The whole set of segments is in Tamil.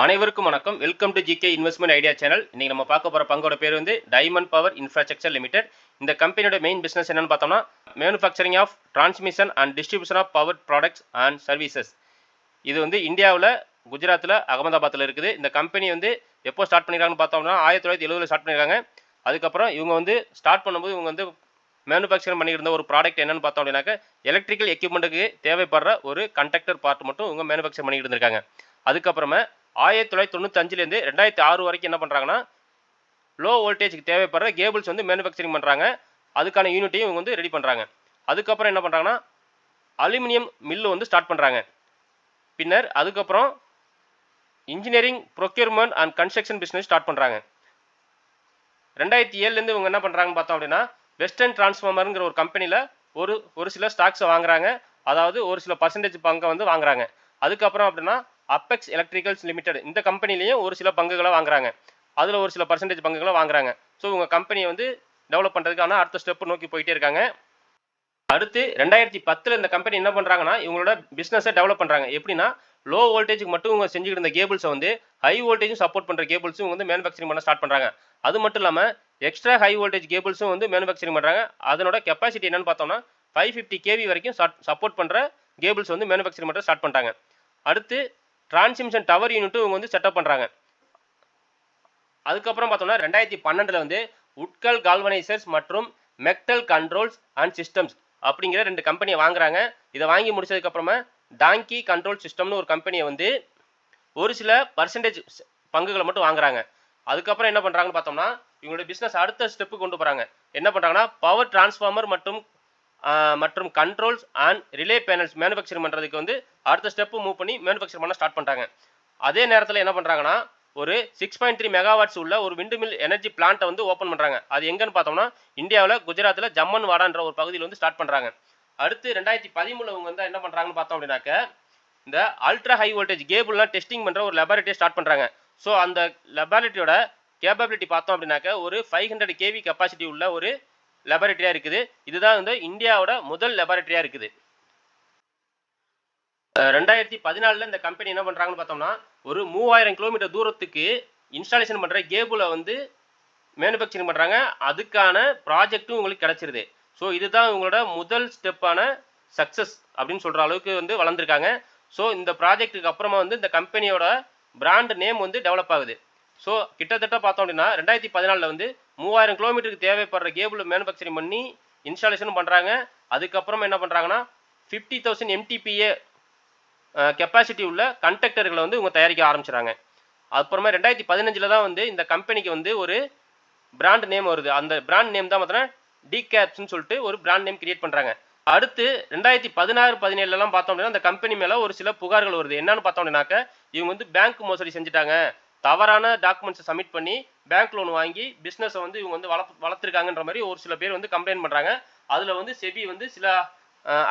அனைவருக்கும் வணக்கம். Welcome to GK investment idea channel இன்னைக்கு நம்ம பார்க்க போகிற பங்கோட பேர் வந்து டைமண்ட் பவர் இன்ஃப்ராஸ்ட்ரக்சர் லிமிடெட் இந்த கம்பெனியோட மெயின் பிஸ்னஸ் என்னன்னு பார்த்தோம்னா manufacturing of transmission and distribution of power products and services இது வந்து இந்தியாவில் குஜராத்தில் அகமதாபாத்தில் இருக்குது. இந்த கம்பெனி வந்து எப்போ ஸ்டார்ட் பண்ணிருக்காங்கன்னு பார்த்தோம்னா ஆயிரத்தி தொள்ளாயிரத்தி எழுபதில் ஸ்டார்ட் பண்ணியிருக்காங்க அதுக்கப்புறம் இவங்க வந்து ஸ்டார்ட் பண்ணும்போது இவங்க வந்து மேனுஃபேக்சரிங் பண்ணியிருந்த ஒரு ப்ராடக்ட் என்னன்னு பார்த்தோம் அப்படின்னாக்க எலக்ட்ரிக்கல் எக்யூப்மெண்ட்டுக்கு தேவைப்படுற ஒரு கண்டக்டர் பார்ட் மட்டும் இவங்க மேனுஃபேக்சர் பண்ணிட்டு இருந்திருக்காங்க. அதுக்கப்புறமா ஆயிரத்தி தொள்ளாயிரத்தி தொண்ணூத்தஞ்சுலேருந்து ரெண்டாயிரத்தி ஆறு வரைக்கும் என்ன பண்ணுறாங்கன்னா லோ வோல்டேஜ்க்கு தேவைப்படுற கேபிள்ஸ் வந்து மேனுஃபேக்சரிங் பண்ணுறாங்க அதுக்கான யூனிட்டையும் இவங்க வந்து ரெடி பண்ணுறாங்க அதுக்கப்புறம் என்ன பண்ணுறாங்கன்னா அலுமினியம் மில்லு வந்து ஸ்டார்ட் பண்ணுறாங்க பின்னர் அதுக்கப்புறம் engineering procurement and construction business start பண்ணுறாங்க ரெண்டாயிரத்தி ஏழுலேருந்து இவங்க என்ன பண்ணுறாங்கன்னு பார்த்தோம் அப்படின்னா வெஸ்டர்ன் டிரான்ஸ்ஃபார்மருங்கிற ஒரு கம்பெனியில் ஒரு ஒரு சில ஸ்டாக்ஸை வாங்குறாங்க. அதாவது ஒரு சில பர்சன்டேஜ் பங்கை வந்து வாங்குறாங்க. அதுக்கப்புறம் அப்படின்னா அப்பெக்ஸ் எலக்ட்ரிக்கல்ஸ் லிமிடெட் இந்த கம்பெனிலையும் ஒரு சில பங்குகளை வாங்குறாங்க. அதில் ஒரு சில பர்சன்டேஜ் பங்குகளை வாங்குறாங்க. ஸோ உங்கள் கம்பெனியை வந்து டெவலப் பண்ணுறதுக்கான அடுத்த ஸ்டெப் நோக்கி போயிட்டே இருக்காங்க. அடுத்து ரெண்டாயிரத்தி பத்தில் இந்த கம்பெனி என்ன பண்ணுறாங்கன்னா இவங்களோட பிஸ்னஸை டெவலப் பண்ணுறாங்க எப்படின்னா லோ வோல்டேஜுக்கு மட்டும் இவங்க செஞ்சுக்கிட்டு இருந்த கேபிள்ஸை வந்து ஹை வோல்டேஜும் சப்போர்ட் பண்ணுற கேபிள்ஸும் இவங்க வந்து மேனுஃபேக்சரிங் பண்ண ஸ்டார்ட் பண்ணுறாங்க அது மட்டும் இல்லாமல் எக்ஸ்ட்ரா ஹை வோல்டேஜ் கேபிள்ஸும் வந்து மேனுஃபேக்சரிங் பண்ணுறாங்க அதனோட கெப்பாசிட்டி என்னன்னு பார்த்தோம்னா ஃபைவ் ஃபிஃப்டி கேவி வரைக்கும் சப்போர்ட் பண்ணுற கேபிள்ஸ் வந்து மேனுஃபேக்சரிங் பண்ணுற ஸ்டார்ட் பண்ணுறாங்க அடுத்து டிரான்ஸ்மிஷன் டவர் யூனிட்டும் இவங்க வந்து செட்டப் பண்ணுறாங்க அதுக்கப்புறம் பார்த்தோம்னா ரெண்டாயிரத்தி பன்னெண்டில் வந்து உட்கல் கால்வனைசர்ஸ் மற்றும் மெக்டல் கண்ட்ரோல்ஸ் அண்ட் சிஸ்டம்ஸ் அப்படிங்கிற ரெண்டு கம்பெனியை வாங்குறாங்க. இதை வாங்கி முடிச்சதுக்கப்புறமா டாங்கி கண்ட்ரோல் சிஸ்டம்னு ஒரு கம்பெனியை வந்து ஒரு சில பர்சன்டேஜ் பங்குகளை மட்டும் வாங்குறாங்க. அதுக்கப்புறம் என்ன பண்ணுறாங்கன்னு பார்த்தோம்னா இவங்களோட பிஸ்னஸ் அடுத்த ஸ்டெப்பு கொண்டு போகிறாங்க என்ன பண்ணுறாங்கன்னா பவர் டிரான்ஸ்ஃபார்மர் மற்றும் மற்றும் controls and relay panels manufacturing பண்ணுறதுக்கு வந்து அடுத்த ஸ்டெப்பு மூவ் பண்ணி மேனுஃபேக்சர் பண்ண ஸ்டார்ட் பண்ணுறாங்க அதே நேரத்தில் என்ன பண்ணுறாங்கன்னா ஒரு சிக்ஸ் பாயிண்ட் த்ரீ மெகாவாட்ஸ் உள்ள ஒரு விண்டு மில் எனர்ஜி பிளான்ட்டை வந்து ஓப்பன் பண்ணுறாங்க அது எங்கன்னு பார்த்தோம்னா இந்தியாவில் குஜராத்தில் ஜம்மன் வாடான்ற ஒரு பகுதியில் வந்து ஸ்டார்ட் பண்ணுறாங்க அடுத்து ரெண்டாயிரத்தி பதிமூணில் அவங்க வந்து என்ன பண்ணுறாங்கன்னு பார்த்தோம் அப்படின்னாக்க இந்த அல்ட்ரா ஹை வோல்டேஜ் கேபிள்லாம் டெஸ்டிங் பண்ணுற ஒரு லெபார்ட்டரியை ஸ்டார்ட் பண்ணுறாங்க ஸோ அந்த லெபார்ட்டரியோட கேபபிலிட்டி பார்த்தோம் அப்படின்னாக்க ஒரு ஃபைவ் ஹண்ட்ரட் கேவி கெப்பாசிட்டி உள்ள ஒரு லெபரட்டரியாக இருக்குது. இதுதான் வந்து இந்தியாவோட முதல் லெபரட்டரியாக இருக்குது. ரெண்டாயிரத்தி பதினாலில் இந்த கம்பெனி என்ன பண்ணுறாங்கன்னு பார்த்தோம்னா ஒரு மூவாயிரம் கிலோமீட்டர் தூரத்துக்கு இன்ஸ்டாலேஷன் பண்ணுற கேபிளை வந்து மேனுஃபேக்சரிங் பண்ணுறாங்க அதுக்கான ப்ராஜெக்ட்டும் உங்களுக்கு கிடச்சிருது. ஸோ இதுதான் இவங்களோட முதல் ஸ்டெப்பான சக்ஸஸ் அப்படின்னு சொல்கிற அளவுக்கு வந்து வளர்ந்துருக்காங்க. ஸோ இந்த ப்ராஜெக்ட்டுக்கு அப்புறமா வந்து இந்த கம்பெனியோட பிராண்ட் நேம் வந்து டெவலப் ஆகுது. ஸோ கிட்டத்தட்ட பார்த்தோம் அப்படின்னா ரெண்டாயிரத்தி பதினாலில் வந்து மூவாயிரம் கிலோமீட்டருக்கு தேவைப்படுற கேபிள் மேனுஃபேக்சரிங் பண்ணி இன்ஸ்டாலேஷனும் பண்ணுறாங்க அதுக்கப்புறமா என்ன பண்ணுறாங்கன்னா ஃபிஃப்டி தௌசண்ட் எம்டிபிஏ கெப்பாசிட்டி உள்ள கண்டக்டர்களை வந்து இவங்க தயாரிக்க ஆரம்பிச்சுறாங்க. அப்புறமா ரெண்டாயிரத்தி பதினஞ்சில் தான் வந்து இந்த கம்பெனிக்கு வந்து ஒரு பிராண்ட் நேம் வருது. அந்த பிராண்ட் நேம் தான் பார்த்தோன்னா டி டிகேப்ஸ்னு சொல்லிட்டு ஒரு பிராண்ட் நேம் கிரியேட் பண்ணுறாங்க அடுத்து ரெண்டாயிரத்தி பதினாறு பதினேழுலாம் பார்த்தோம் அப்படின்னா அந்த கம்பெனி மேலே ஒரு சில புகார்கள் வருது. என்னன்னு பார்த்தோம் அப்படின்னாக்க இவங்க வந்து பேங்க் மோசடி செஞ்சுட்டாங்க. தவறான டாக்குமெண்ட்ஸை சப்மிட் பண்ணி பேங்க் லோன் வாங்கி பிஸ்னஸை வந்து இவங்க வந்து வளர்த்து வளர்த்துருக்காங்கன்ற மாதிரி ஒரு சில பேர் வந்து கம்ப்ளைண்ட் பண்ணுறாங்க அதில் வந்து செபி வந்து சில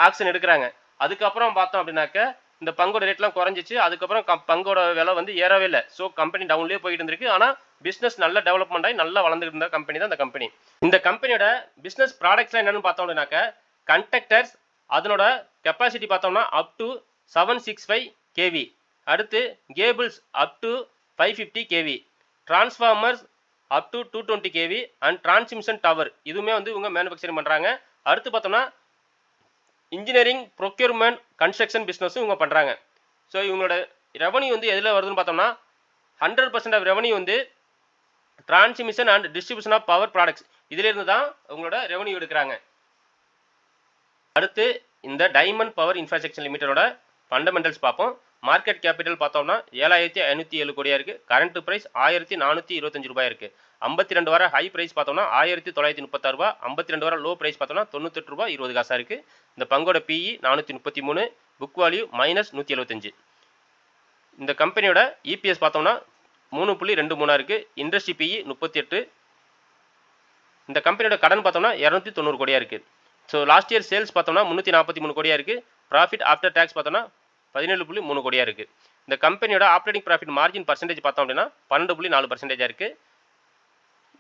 ஆக்ஷன் எடுக்கிறாங்க. அதுக்கப்புறம் பார்த்தோம் அப்படின்னாக்க இந்த பங்கோட ரேட்லாம் குறைஞ்சிச்சு. அதுக்கப்புறம் கம்- பங்கோட விலை வந்து ஏறவே இல்லை. ஸோ கம்பெனி டவுன்லேயே போயிட்டு இருந்திருக்கு. ஆனால் பிஸ்னஸ் நல்ல டெவலப்மெண்ட் ஆகி நல்லா வளர்ந்துட்டு இருந்த கம்பெனி தான் அந்த கம்பெனி இந்த கம்பெனியோட பிஸ்னஸ் ப்ராடக்ட்ஸ்லாம் என்னென்னு பார்த்தோம் அப்படின்னாக்க கண்டக்டர்ஸ் அதனோட கெப்பாசிட்டி பார்த்தோம்னா up to seven six five KV அடுத்து cables up to five fifty KV transformers up to two twenty KV and transmission tower இதுவுமே வந்து இவங்க மேனுஃபேக்சரிங் பண்ணுறாங்க அடுத்து பார்த்தோம்னா இன்ஜினியரிங் ப்ரொக்யூர்மெண்ட் கன்ஸ்ட்ரக்ஷன் பிஸ்னஸும் இவங்க பண்ணுறாங்க ஸோ இவங்களோட ரெவன்யூ வந்து எதில் வருதுன்னு பார்த்தோம்னா ஹண்ட்ரட் பர்சன்ட் ஆஃப் ரெவன்யூ வந்து transmission and distribution of power products இதிலிருந்து தான் உங்களோட ரெவன்யூ எடுக்கிறாங்க. அடுத்து இந்த டைமண்ட் பவர் இன்ஃப்ராஸ்ட்ரக்சர் லிமிட்டடோட ஃபண்டமெண்டல்ஸ் பார்ப்போம். மார்க்கெட் கேபிட்டல் பார்த்தோம்னா ஏழாயிரத்தி ஐநூற்றி ஏழு கோடியாக இருக்குது கரண்ட் ப்ரைஸ் ஆயிரத்தி நானூற்றி இருபத்தஞ்சு ரூபாய் இருக்குது ஐம்பத்தி ரெண்டு வர ஹை ப்ரைஸ் பார்த்தோம்னா ஆயிரத்தி தொள்ளாயிரத்தி முப்பத்தாறு ரூபா. ஐம்பத்தி ரெண்டு வார லோ ப்ரைஸ் பார்த்தோம்னா தொண்ணூத்தெட்டு ரூபா இருபது காசாக இருக்குது இந்த பங்கோட பிஇ நானூற்றி முப்பத்தி மூணு புக் வேல்யூ மைனஸ் நூற்றி எழுபத்தஞ்சு இந்த கம்பெனியோட இபிஎஸ் பார்த்தோம்னா மூணு புள்ளி ரெண்டு மூணாக இருக்குது இண்டஸ்ட்ரி பிஇ முப்பத்தி எட்டு. இந்த கம்பெனியோட கடன் பார்த்தோம்னா இரநூத்தி தொண்ணூறு கோடியாக இருக்குது ஸோ லாஸ்ட் இயர் சேல்ஸ் பார்த்தோம்னா முந்நூற்றி நாற்பத்தி மூணு கோடியாக இருக்குது ப்ராஃபிட் ஆஃப்டர் டேக்ஸ் பார்த்தோம்னா பதினேழு புள்ளி மூணு கோடியாக இருக்குது இந்த கம்பெனியோட ஆப்ரேட்டிங் ப்ராஃபிட் மார்ஜின் பர்சன்டேஜ் பார்த்தோம் அப்படின்னா பன்னெண்டு புள்ளி நாலு பர்சன்டேஜாக இருக்குது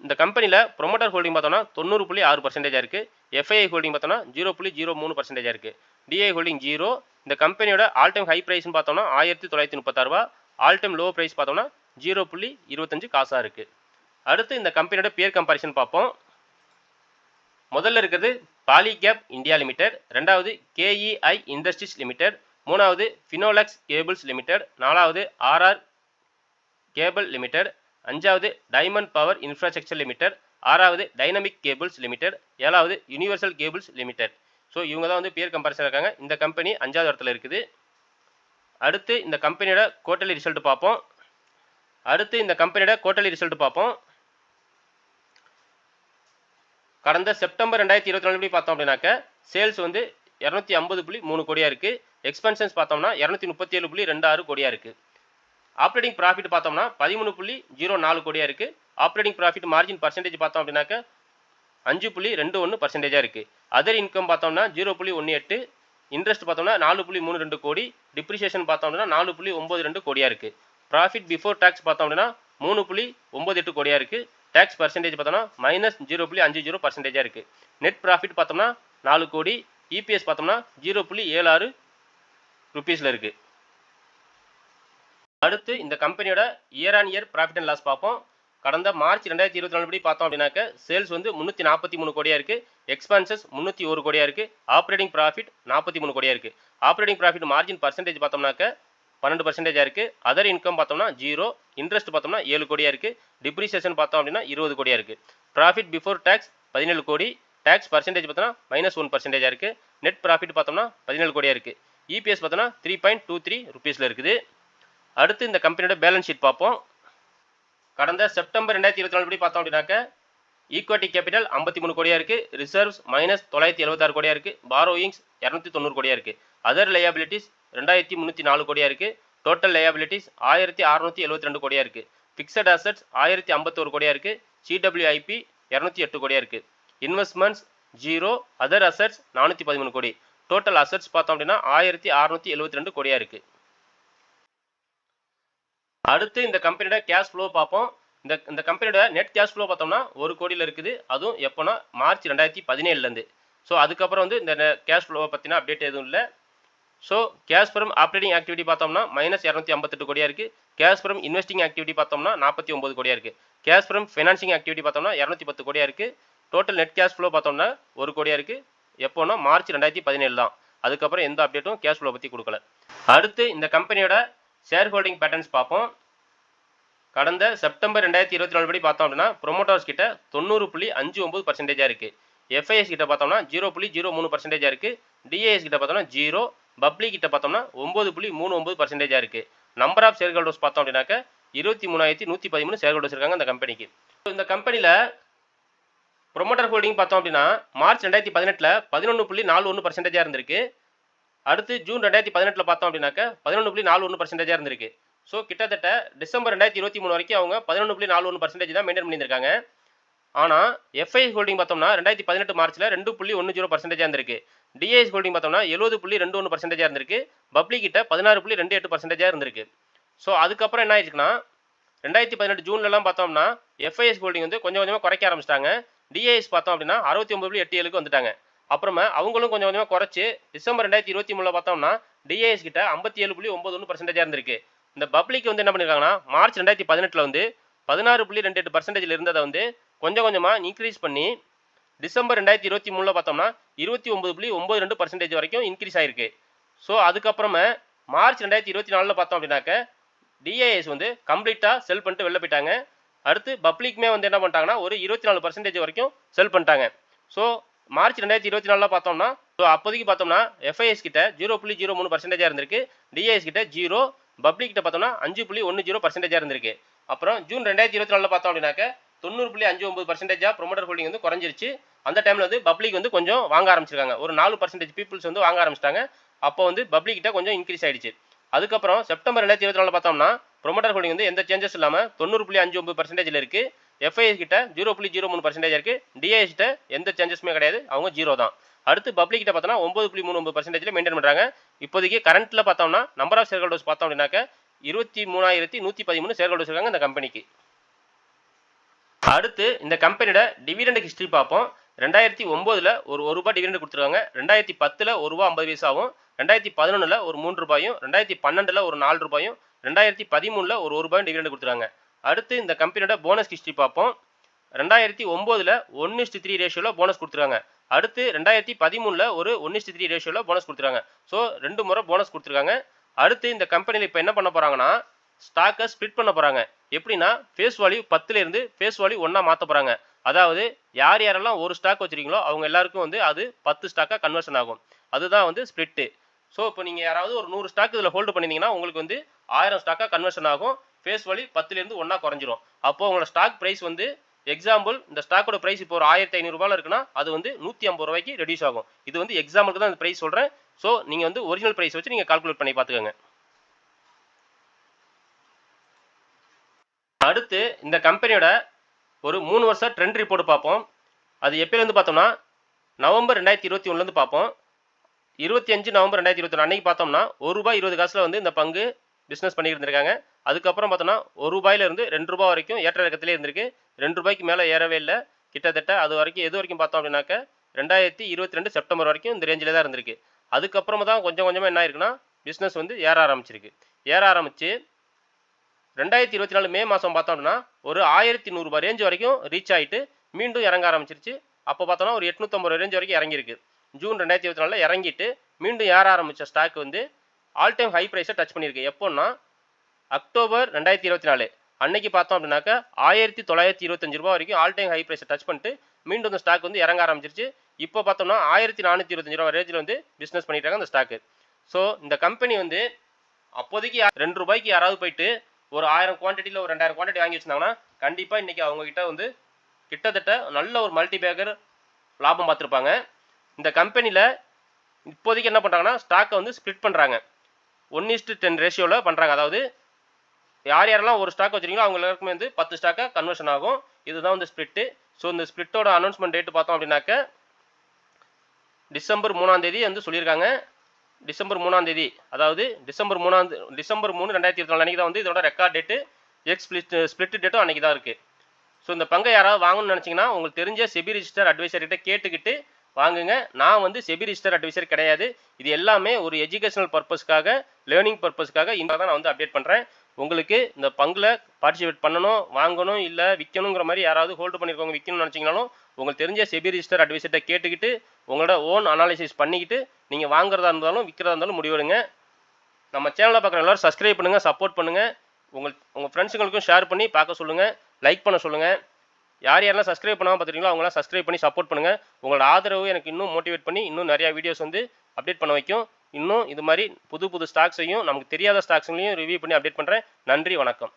இந்த கம்பெனியில் ப்ரொமோட்டர் ஹோல்டிங் பார்த்தோம்னா தொண்ணூறு புள்ளி ஆறு பர்சன்டேஜாக இருக்குது எஃப்ஐஐ ஹோல்டிங் பார்த்தோம்னா ஜீரோ புள்ளி ஜீரோ மூணு பர்சன்டேஜாக இருக்குது டிஐ ஹோல்டிங் ஜீரோ இந்த கம்பெனியோட ஆல் டைம் ஹை ப்ரைஸ்னு பார்த்தோம்னா ஆயிரத்தி தொள்ளாயிரத்தி முப்பத்தாறு ஆல் டைம் லோ ப்ரைஸ் பார்த்தோம்னா ஜீரோ புள்ளி இருபத்தஞ்சு காசாக இருக்குது அடுத்து இந்த கம்பெனியோட பேர் கம்பாரிசன் பார்ப்போம். முதல்ல இருக்கிறது பாலிகேப் இந்தியா லிமிடெட் ரெண்டாவது கேஇஐ இண்டஸ்ட்ரீஸ் லிமிடெட் மூணாவது ஃபினோலெக்ஸ் கேபிள்ஸ் லிமிடெட் நாலாவது ஆர்ஆர் கேபிள் லிமிடெட் அஞ்சாவது டைமண்ட் பவர் இன்ஃப்ராஸ்ட்ரக்சர் லிமிடெட் ஆறாவது டைனமிக் கேபிள்ஸ் லிமிடெட் ஏழாவது யுனிவர்சல் கேபிள்ஸ் லிமிடெட் ஸோ இவங்க தான் வந்து பேர் கம்பேரிசன் இருக்காங்க. இந்த கம்பெனி அஞ்சாவது இடத்துல இருக்குது. அடுத்து இந்த கம்பெனியோட குவார்ட்டர்லி ரிசல்ட் பார்ப்போம். அடுத்து இந்த கம்பெனியோட குவார்ட்டர்லி ரிசல்ட் பார்ப்போம். கடந்த செப்டம்பர் ரெண்டாயிரத்தி இருபத்தி நாலு பார்த்தோம் அப்படின்னாக்க சேல்ஸ் வந்து இரநூத்தி ஐம்பது புள்ளி மூணு கோடியாக இருக்குது எக்ஸ்பென்சன்ஸ் பார்த்தோம்னா இரநூத்தி முப்பத்தி ஏழு புள்ளி ரெண்டு ஆறு கோடியாக இருக்குது ஆப்ரேட்டிங் ப்ராஃபிட் பார்த்தோம்னா பதிமூணு புள்ளி ஜீரோ நாலு கோடியாக இருக்குது ஆப்ரேட்டிங் ப்ராஃபிட் மார்ஜின் பர்சன்டேஜ் பார்த்தோம் அப்படின்னாக்க அஞ்சு புள்ளி ரெண்டு ஒன்று பர்சன்டேஜாக இருக்குது அதர் இன்கம் பார்த்தோம்னா ஜீரோ புள்ளி ஒன்று எட்டு இன்ட்ரெஸ்ட் பார்த்தோம்னா நாலு புள்ளி மூணு ரெண்டு கோடி டிப்ரிசியேஷன் பார்த்தோம் அப்படின்னா நாலு புள்ளி ஒம்பது ரெண்டு கோடியாக இருக்குது ப்ராஃபிட் பிஃபோர் டேக்ஸ் பார்த்தோம் அப்படின்னா மூணு புள்ளி ஒம்பது எட்டு கோடியாக இருக்குது டேக்ஸ் பர்சன்டேஜ் பார்த்தோம்னா மைனஸ் ஜீரோ புள்ளி அஞ்சு ஜீரோ பர்சன்டேஜாக இருக்குது நெட் ப்ராஃபிட் பார்த்தோம்னா நாலு கோடி இபிஎஸ் பார்த்தோம்னா ஜீரோ புள்ளி ஏழு ஆறு ருபீஸில் இருக்குது அடுத்து இந்த கம்பெனியோட year on year profit and loss பார்ப்போம். கடந்த மார்ச் ரெண்டாயிரத்தி இருபத்தி நாலு படி பார்த்தோம் அப்படின்னாக்க சேல்ஸ் வந்து முந்நூற்றி நாற்பத்தி மூணு கோடியாக இருக்குது எக்ஸ்பென்சஸ் முந்நூற்றி ஒரு கோடியாக இருக்குது ஆப்ரேட்டிங் ப்ராஃபிட் நாற்பத்தி மூணு கோடியாக இருக்குது ஆப்ரேட்டிங் ப்ராஃபிட் மார்ஜின் பர்சன்டேஜ் பார்த்தோம்னாக்க பன்னெண்டு பர்சன்டேஜாக இருக்குது அதர் இன்கம் பார்த்தோம்னா ஜீரோ இன்ட்ரெஸ்ட் பார்த்தோம்னா ஏழு கோடியாக இருக்குது டிப்ரிசியேஷன் பார்த்தோம் அப்படின்னா இருபது கோடியாக இருக்குது ப்ராஃபிட் பிஃபோர் டேக்ஸ் பதினேழு கோடி. டேக்ஸ் பர்சன்டேஜ் பார்த்தோம்னா மைனஸ் ஒன் பர்சன்டேஜாக இருக்குது நெட் ப்ராஃபிட் பார்த்தோம்னா பதினேழு கோடியாக இருக்குது இபிஎஸ் பார்த்தோன்னா த்ரீ பாயிண்ட் டூ த்ரீ ருபீஸில் இருக்குது. அடுத்து இந்த கம்பெனியோட பேலன்ஸ் ஷீட் பார்ப்போம். கடந்த செப்டம்பர் ரெண்டாயிரத்தி இருபத்தி நாலு படி பார்த்தோம் அப்படின்னாக்க ஈக்விட்டி கேபிட்டல் ஐம்பத்தி மூணு கோடியாக இருக்குது ரிசர்வ்ஸ் மைனஸ் தொள்ளாயிரத்தி எழுபத்தாறு கோடியாக இருக்குது பாரோயிங்ஸ் இரநூத்தி தொண்ணூறு கோடியாக இருக்குது அதர் லையபிலிட்டிஸ் ரெண்டாயிரத்தி முந்நூற்றி நாலு கோடியாக இருக்குது டோட்டல் லையபிலிட்டிஸ் ஆயிரத்தி அறநூற்றி எழுபத்தி ரெண்டு கோடியாக இருக்குது ஃபிக்ஸட் அசட்ஸ் ஆயிரத்தி ஐம்பத்தோரு கோடியாக இருக்குது சிடபிள்யூஐபி இரநூத்தி எட்டு கோடியாக இருக்குது இன்வெஸ்ட்மெண்ட்ஸ் ஜீரோ அதர் அசட்ஸ் நானூற்றி பதிமூணு கோடி. டோட்டல் அசட்ஸ் பார்த்தோம் அப்படின்னா ஆயிரத்தி அறநூற்றி எழுபத்தி ரெண்டு கோடியாக இருக்குது அடுத்து இந்த கம்பெனியோட கேஷ் ஃப்ளோ பார்ப்போம். இந்த இந்த கம்பெனியோட நெட் கேஷ் ஃப்ளோ பார்த்தோம்னா ஒரு கோடியில் இருக்குது. அதுவும் எப்போனா மார்ச் ரெண்டாயிரத்தி பதினேழுலேருந்து ஸோ அதுக்கப்புறம் வந்து இந்த கேஷ் ஃப்ளோவை பற்றின அப்டேட் எதுவும் இல்லை. So cash from operating activity பார்த்தோம்னா மைனஸ் இரநூத்தி ஐம்பத்தெட்டு கோடியாக இருக்குது கேஷ் ஃப்ரம் இன்வெஸ்டிங் ஆக்டிவிட்டி பார்த்தோம்னா நாற்பத்தி ஒம்பது கோடியாக இருக்குது கேஷ் ஃப்ரம் ஃபைனான்சிங் ஆக்டிவிட்டி பார்த்தோம்னா இரநூத்தி பத்து கோடியாக இருக்குது டோட்டல் நெட் கேஷ் ஃப்ளோ பார்த்தோம்னா ஒரு கோடியாக இருக்குது எப்போனா மார்ச் ரெண்டாயிரத்தி பதினேழு தான். அதுக்கப்புறம் எந்த அப்டேட்டும் கேஷ் ஃப்ளோ பற்றி கொடுக்கல. அடுத்து இந்த கம்பெனியோட ஷேர் ஹோல்டிங் பேட்டர்ன்ஸ் பார்ப்போம். கடந்த செப்டம்பர் ரெண்டாயிரத்தி இருபத்தி நாலு படி பார்த்தோம் அப்படின்னா ப்ரொமோட்டர்ஸ் கிட்ட தொண்ணூறு புள்ளி அஞ்சு ஒம்பது பர்சன்டேஜாக இருக்குது எஃப்ஐஎஸ் கிட்ட பார்த்தோம்னா ஜீரோ புள்ளி ஜீரோ மூணு பர்சன்டேஜாக இருக்குது டிஏஎஸ் கிட்ட பார்த்தோம்னா ஜீரோ பப்ளிக் கிட்ட பார்த்தோம்னா ஒம்பது புள்ளி மூணு ஒம்பது பர்சன்டேஜாக இருக்குது நம்பர் ஆஃப் ஷேர் ஹோல்டர்ஸ் பார்த்தோம் அப்படின்னாக்க இருபத்தி மூணாயிரத்தி நூற்றி பதிமூணு ஷேர் ஹோல்டர்ஸ் இருக்காங்க அந்த கம்பெனிக்கு இந்த கம்பெனியில் ப்ரொமோட்டர் ஹோல்டிங் பார்த்தோம் அப்படின்னா மார்ச் ரெண்டாயிரத்தி பதினெட்டில் பதினொன்று புள்ளி நாலு ஒன்று பர்சன்டேஜாக இருந்திருக்கு. அடுத்து ஜூன் ரெண்டாயிரத்தி பதினெட்டில் பார்த்தோம் அப்படின்னாக்க பதினொன்று புள்ளி நாலு ஒன்று பர்சன்டேஜாக இருந்திருக்கு. ஸோ கிட்டத்தட்ட டிசம்பர் ரெண்டாயிரத்தி இருபத்தி மூணு வரைக்கும் அவங்க பதினொன்று புள்ளி நாலு ஒன்று பர்சன்டேஜ் தான் மெயின்டைன் பண்ணியிருக்காங்க ஆனால் எஃப்ஐ ஹோல்டிங் பார்த்தோம்னா ரெண்டாயிரத்தி பதினெட்டு மார்ச்சில் ரெண்டு புள்ளி ஒன்று ஜீரோ பர்சன்டேஜாக இருந்திருக்கு. டிஐஎஸ் ஹோல்டிங் பார்த்தோம்னா எழுபது புள்ளி ரெண்டு ஒன்று பர்சன்டேஜாக இருந்திருக்கு. பப்ளிக் கிட்ட பதினாறு புள்ளி ரெண்டு எட்டு பர்சன்டேஜாக இருந்திருக்கு. ஸோ அதுக்கப்புறம் என்ன ஆயிருக்குன்னா ரெண்டாயிரத்தி பதினெட்டு ஜூன்லலாம் பார்த்தோம்னா எஃப்ஐஎஸ் ஹோல்டிங் வந்து கொஞ்சம் கொஞ்சமாக குறைக்க ஆரம்பிச்சிட்டாங்க. டிஏஎஸ் பார்த்தோம் அப்படின்னா அறுபத்தி ஒம்பது புள்ளி எட்டு ஏழுக்கு வந்துட்டாங்க. அப்புறமா அவங்களும் கொஞ்சம் கொஞ்சமாக குறைச்சி டிசம்பர் ரெண்டாயிரத்தி இருபத்தி மூணில் பார்த்தோம்னா டிஏஎஸ் கிட்ட ஐம்பத்தி ஏழு புள்ளி ஒம்பது ஒன்று பர்சன்டேஜாக இருந்திருக்கு. இந்த பப்ளிக் வந்து என்ன பண்ணியிருக்காங்கன்னா மார்ச் ரெண்டாயிரத்தி பதினெட்டில் வந்து பதினாறு புள்ளி ரெண்டு எட்டு பர்சன்டேஜில் இருந்ததை வந்து கொஞ்சம் கொஞ்சமாக இன்க்ரீஸ் பண்ணி டிசம்பர் ரெண்டாயிரத்தி இருபத்தி மூணில் பார்த்தோம்னா இருபத்தி ஒம்பது புள்ளி ஒம்பது ரெண்டு பர்சன்டேஜ் வரைக்கும் இன்க்ரீஸ் ஆயிருக்கு. ஸோ அதுக்கப்புறமா மார்ச் ரெண்டாயிரத்தி இருபத்தி நாலில் பார்த்தோம் அப்படின்னாக்க டிஏஎஸ் வந்து கம்ப்ளீட்டாக செல் பண்ணிட்டு வெளில போயிட்டாங்க. அடுத்து பப்ளிக்குமே வந்து என்ன பண்ணிட்டாங்கன்னா ஒரு இருபத்தி நாலு பர்சன்டேஜ் வரைக்கும் செல் பண்ணிட்டாங்க. ஸோ மார்ச் ரெண்டாயிரத்தி இருபத்தி நாலில் பார்த்தோம்னா ஸோ அப்போதைக்கு பார்த்தோம்னா எஃப்ஐஎஸ் கிட்ட ஜீரோ புள்ளி ஜீரோ மூணு பர்சன்டேஜாக இருந்திருக்கு. டிஐஎஸ் கிட்ட ஜீரோ பப்ளிக் கிட்ட பார்த்தோம்னா அஞ்சு புள்ளி ஒன்று ஜீரோ பர்சன்டேஜாக இருந்திருக்கு. அப்புறம் ஜூன் ரெண்டாயிரத்தி இருபத்தி நாலில் பார்த்தோம் அப்படின்னாக்க தொண்ணூறு புள்ளி அஞ்சு ஒம்பது பர்சன்டேஜாக ப்ரொமோட்டர் ஹோல்டிங் வந்து குறைஞ்சிருச்சு. அந்த டைமில் வந்து பப்ளிக் வந்து கொஞ்சம் வாங்க ஆரம்பிச்சிருக்காங்க. ஒரு நாலு பர்சன்டேஜ் பீப்புள்ஸ் வந்து வாங்க ஆரம்பிச்சிட்டாங்க. அப்போ வந்து பப்ளிக் கிட்ட கொஞ்சம் இன்க்ரீஸ் ஆயிடுச்சு. அதுக்கப்புறம் செப்டம்பர் ரெண்டாயிரத்தி இருபத்தி நாலில் பார்த்தோம்னா ப்ரொமோட்டர் ஹோல்டிங் வந்து எந்த சேஞ்சஸ் இல்லாமல் தொண்ணூறு புள்ளி அஞ்சு ஒம்பது பர்சன்டேஜில் இருக்குது எஃப்ஐஎஸ் கிட்ட ஜீரோ புள்ளி ஜீரோ மூணு பர்சன்டேஜ் இருக்குது டிஐஎஸ் கிட்ட எந்த சேஞ்சஸுமே கிடையாது. அவங்க ஜீரோ தான். அடுத்து பப்ளிக் கிட்ட பார்த்தோம்னா ஒம்பது புள்ளி மூணு ஒம்பது பர்சன்டேஜில் மெயின்டைன் பண்ணுறாங்க இப்போதைக்கு கரண்ட்டில் பார்த்தோம்னா நம்பர் ஆஃப் ஷேர் ஹோல்டர்ஸ் பார்த்தோம் அப்படின்னாக்க இருபத்தி மூணாயிரத்தி நூற்றி பதிமூணு ஷேர் ஹோல்டர்ஸ் இருக்காங்க இந்த கம்பெனிக்கு அடுத்து இந்த கம்பெனியோட டிவிடெண்ட் ஹிஸ்ட்ரி பார்ப்போம். ரெண்டாயிரத்தி ஒம்போதில் ஒரு ஒரு ரூபாய் டிவிடெண்ட் கொடுத்துருக்காங்க. ரெண்டாயிரத்தி பத்தில் ஒரு ரூபா ஐம்பது பைசாவும் ரெண்டாயிரத்தி பதினொன்றில் ஒரு மூணு ரூபாயும் ரெண்டாயிரத்தி பன்னெண்டில் ஒரு நாலு ரூபாயும் ரெண்டாயிரத்தி பதிமூணில் ஒரு ஒரு ரூபாய் டிவிடெண்ட் கொடுத்துருக்காங்க அடுத்து இந்த கம்பெனியோட போனஸ் ஹிஸ்ட்ரி பார்ப்போம். ரெண்டாயிரத்தி ஒம்போதில் ஒன்று இஸ்டி த்ரீ ரேஷியோவில் போனஸ் கொடுத்துருக்காங்க அடுத்து ரெண்டாயிரத்தி பதிமூணில் ஒரு ஒன்று இஸ்டி த்ரீ ரேஷியோவில் போனஸ் கொடுத்துருக்காங்க ஸோ ரெண்டு முறை போனஸ் கொடுத்துருக்காங்க. அடுத்து இந்த கம்பெனியில் இப்போ என்ன பண்ண போகிறாங்கன்னா ஸ்டாக்கை ஸ்ப்ளிட் பண்ண போகிறாங்க எப்படின்னா ஃபேஸ் வேல்யூ பத்துலேருந்து ஃபேஸ் வேல்யூ ஒன்றா மாற்ற போகிறாங்க அதாவது யார் யாரெல்லாம் ஒரு ஸ்டாக் வச்சுருக்கீங்களோ அவங்க எல்லாருக்கும் வந்து அது பத்து ஸ்டாக்காக கன்வர்ஷன் ஆகும். அதுதான் வந்து ஸ்ப்ளிட்டு ஸோ இப்போ நீங்கள் யாராவது ஒரு நூறு ஸ்டாக் இதில் ஹோல்டு பண்ணியிருந்தீங்கன்னா உங்களுக்கு வந்து ஆயிரம் ஸ்டாக்காக கன்வர்ஷன் ஆகும். ஃபேஸ் வழி பத்துலேருந்து ஒன்றா குறைஞ்சிரும். அப்போ உங்களோட ஸ்டாக் ப்ரைஸ் வந்து எக்ஸாம்பிள் இந்த ஸ்டாக்கோட ப்ரைஸ் இப்போ ஒரு ஆயிரத்தி ஐநூறுரூவாவில் இருக்குன்னா அது வந்து நூற்றி ஐம்பது ரூபாய்க்கு ரெடியூஸ் ஆகும். இது வந்து எக்ஸாம்பிளுக்கு தான் அந்த ப்ரைஸ் சொல்கிறேன் ஸோ நீங்கள் வந்து ஒரிஜினல் ப்ரைஸ் வச்சு நீங்கள் கால்குலேட் பண்ணி பார்த்துக்கோங்க. அடுத்து இந்த கம்பெனியோட ஒரு மூணு வருஷம் ட்ரெண்ட் ரிப்போர்ட் பார்ப்போம். அது எப்போலேருந்து பார்த்தோம்னா நவம்பர் ரெண்டாயிரத்தி இருபத்தி ஒன்றுலேருந்து பார்ப்போம். இருபத்தி அஞ்சு நவம்பர் ரெண்டாயிரத்தி இருபத்தி அன்னைக்கு பார்த்தோம்னா ஒரு ரூபாய் இருபது காசில் வந்து இந்த பங்கு பிஸ்னஸ் பண்ணிட்டு இருந்திருக்காங்க. அதுக்கப்புறம் பார்த்தோன்னா ஒரு ரூபாயிலிருந்து ரெண்டு ரூபாய் வரைக்கும் ஏற்ற இறக்கத்திலே இருந்திருக்கு. ரெண்டு ரூபாய்க்கு மேலே ஏறவே இல்லை. கிட்டத்தட்ட அது வரைக்கும் எது வரைக்கும் பார்த்தோம் அப்படின்னாக்க ரெண்டாயிரத்தி இருபத்தி ரெண்டு செப்டம்பர் வரைக்கும் இந்த ரேஞ்சில் தான் இருந்திருக்கு. அதுக்கப்புறமா தான் கொஞ்சம் கொஞ்சமாக என்ன ஆயிருக்குன்னா பிஸ்னஸ் வந்து ஏற ஆரம்பிச்சிருக்கு. ஏற ஆரம்பிச்சு ரெண்டாயிரத்தி இருபத்தி நாலு மே மாதம் பார்த்தோம் அப்படின்னா ஒரு ஆயிரத்தி நூறுரூபா ரேஞ்ச் வரைக்கும் ரீச் ஆகிட்டு மீண்டும் இறங்க ஆரம்பிச்சிருச்சு. அப்போ பார்த்தோம்னா ஒரு எட்நூற்றம்பது ரூபா ரேஞ்ச் வரைக்கும் இறங்கியிருக்கு. ஜூன் ரெண்டாயிரத்தி இருபத்தி நாலில் இறங்கிட்டு மீண்டும் ஏற ஆரம்பித்த ஸ்டாக் வந்து ஆல் டைம் ஹை ப்ரைஸை டச் பண்ணியிருக்கு எப்போன்னா அக்டோபர் ரெண்டாயிரத்தி இருபத்தி நாலு. அன்னைக்கு பார்த்தோம் அப்படின்னாக்கா ஆயிரத்தி தொள்ளாயிரத்தி இருபத்தஞ்சு ரூபா வரைக்கும் ஆல் டைம் ஹை ப்ரைஸை டச் பண்ணிட்டு மீண்டும் அந்த ஸ்டாக் வந்து இறங்க ஆரம்பிச்சிருச்சு. இப்போ பார்த்தோம்னா ஆயிரத்தி நானூற்றி இருபத்தஞ்சு ரூபா ரேஞ்சில் வந்து பிஸ்னஸ் பண்ணிட்டாங்க அந்த ஸ்டாக்கு ஸோ இந்த கம்பெனி வந்து அப்போதைக்கு ரெண்டு ரூபாய்க்கு யாராவது போயிட்டு ஒரு ஆயிரம் குவான்டிட்டியில் ஒரு ரெண்டாயிரம் குவான்டிட்டி வாங்கி வச்சிருந்தாங்கன்னா கண்டிப்பாக இன்றைக்கி அவங்கக்கிட்ட வந்து கிட்டத்தட்ட நல்ல ஒரு மல்டி பேக்கர் லாபம் பார்த்துருப்பாங்க. இந்த கம்பெனியில் இப்போதைக்கு என்ன பண்ணுறாங்கன்னா ஸ்டாக்கை வந்து ஸ்ப்ளிட் பண்ணுறாங்க ஒன் இஸ்ட்டு டென் ரேஷியோவில் பண்ணுறாங்க அதாவது யார் யாரெல்லாம் ஒரு ஸ்டாக் வச்சுருக்கீங்களோ அவங்க எல்லாருக்குமே வந்து பத்து ஸ்டாக்காக கன்வர்ஷன் ஆகும். இதுதான் வந்து ஸ்ப்ளிட்டு ஸோ இந்த ஸ்ப்ளிட்டோட அனௌன்ஸ்மெண்ட் டேட்டு பார்த்தோம் அப்படின்னாக்க டிசம்பர் மூணாம் தேதி வந்து சொல்லியிருக்காங்க. டிசம்பர் மூணாம் தேதி அதாவது டிசம்பர் மூணாம் டிசம்பர் மூணு ரெண்டாயிரத்தி இருபத்தி நாலு அன்றைக்கி தான் வந்து இதோட record date ex split split டேட்டும் அன்றைக்கி தான் இருக்குது ஸோ இந்த பங்கை யாராவது வாங்கணும்னு நினச்சிங்கன்னா உங்களுக்கு தெரிஞ்ச செபி ரிஜிஸ்டர் அட்வைசர்கிட்ட கேட்டுக்கிட்டு வாங்குங்க. நான் வந்து செபி ரிஜிஸ்டர் அட்வைசர் கிடையாது. இது எல்லாமே ஒரு எஜுகேஷனல் பர்பஸ்க்காக லேர்னிங் பர்பஸ்க்காக இந்த தான் நான் வந்து அப்டேட் பண்ணுறேன் உங்களுக்கு இந்த பங்கில் பார்ட்டிசிபேட் பண்ணணும் வாங்கணும் இல்லை விற்கணுங்கிற மாதிரி யாராவது ஹோல்டு பண்ணியிருக்கவங்க விற்கணும்னு நினச்சிங்கனாலும் உங்களுக்கு தெரிஞ்ச செபி ரிஜிஸ்டர் அட்வைசர்கிட்ட கேட்டுக்கிட்டு உங்களோட ஓன் அனாலிசிஸ் பண்ணிக்கிட்டு நீங்கள் வாங்குறதா இருந்தாலும் விற்கிறதா இருந்தாலும் முடிவெடுங்க நம்ம சேனலை பார்க்குற எல்லோரும் சப்ஸ்கிரைப் பண்ணுங்கள் சப்போர்ட் பண்ணுங்கள் உங்கள் உங்கள் ஃப்ரெண்ட்ஸுங்களுக்கும் ஷேர் பண்ணி பார்க்க சொல்லுங்கள் லைக் பண்ண சொல்லுங்கள் யார் யாரெல்லாம் சப்ஸ்கிரைப் பண்ணாமல் பார்த்துருக்கீங்களோ அவங்களாம் சப்ஸ்கிரைப் பண்ணி சப்போர்ட் பண்ணுங்கள் உங்களோட ஆதரவு எனக்கு இன்னும் மோட்டிவேட் பண்ணி இன்னும் நிறையா வீடியோஸ் வந்து அப்டேட் பண்ண வைக்கும். இன்னும் இது மாதிரி புது புது ஸ்டாக்ஸையும் நமக்கு தெரியாத ஸ்டாக்ஸ்லையும் ரிவ்யூ பண்ணி அப்டேட் பண்ணுறேன் நன்றி வணக்கம்.